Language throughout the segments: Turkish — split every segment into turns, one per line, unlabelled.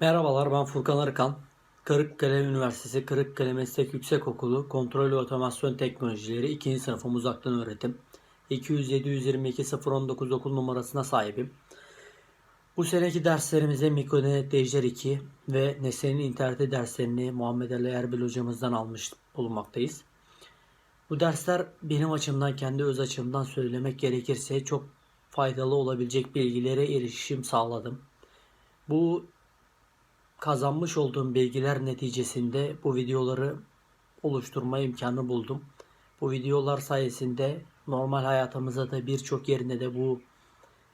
Merhabalar ben Furkan Arıkan. Kırıkkale Üniversitesi Kırıkkale Meslek Yüksekokulu Kontrol ve Otomasyon Teknolojileri 2. sınıfım uzaktan öğretim. 200-722-019 okul numarasına sahibim. Bu seneki derslerimize mikrodenetleyiciler 2 ve Nesne'nin interneti derslerini Muhammed Ali Erbil hocamızdan almış bulunmaktayız. Bu dersler benim açımdan, kendi öz açımdan söylemek gerekirse çok faydalı olabilecek bilgilere erişim sağladım. Bu kazanmış olduğum bilgiler neticesinde bu videoları oluşturma imkanı buldum. Bu videolar sayesinde normal hayatımıza da birçok yerine de bu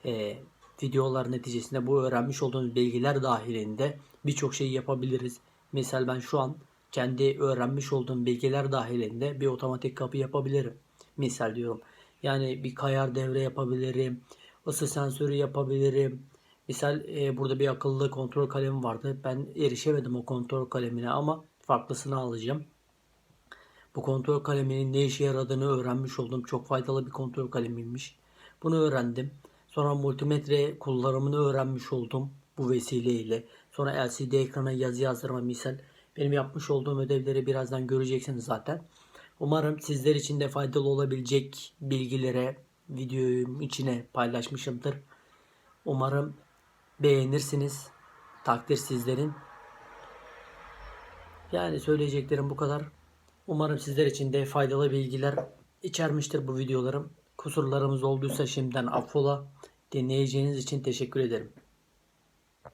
e, videolar neticesinde bu öğrenmiş olduğumuz bilgiler dahilinde birçok şey yapabiliriz. Misal ben şu an kendi öğrenmiş olduğum bilgiler dahilinde bir otomatik kapı yapabilirim. Misal diyorum. Yani bir kayar devre yapabilirim. ısı sensörü yapabilirim. Misal e, burada bir akıllı kontrol kalemi vardı. Ben erişemedim o kontrol kalemine ama farklısını alacağım. Bu kontrol kaleminin ne işe yaradığını öğrenmiş oldum. Çok faydalı bir kontrol kalemiymiş. Bunu öğrendim. Sonra multimetre kullanımını öğrenmiş oldum bu vesileyle. Sonra LCD ekrana yazı yazdırma misal. Benim yapmış olduğum ödevleri birazdan göreceksiniz zaten. Umarım sizler için de faydalı olabilecek bilgilere videoyu içine paylaşmışımdır. Umarım beğenirsiniz. Takdir sizlerin. Yani söyleyeceklerim bu kadar. Umarım sizler için de faydalı bilgiler içermiştir bu videolarım. Kusurlarımız olduysa şimdiden affola. Dinleyeceğiniz için teşekkür ederim.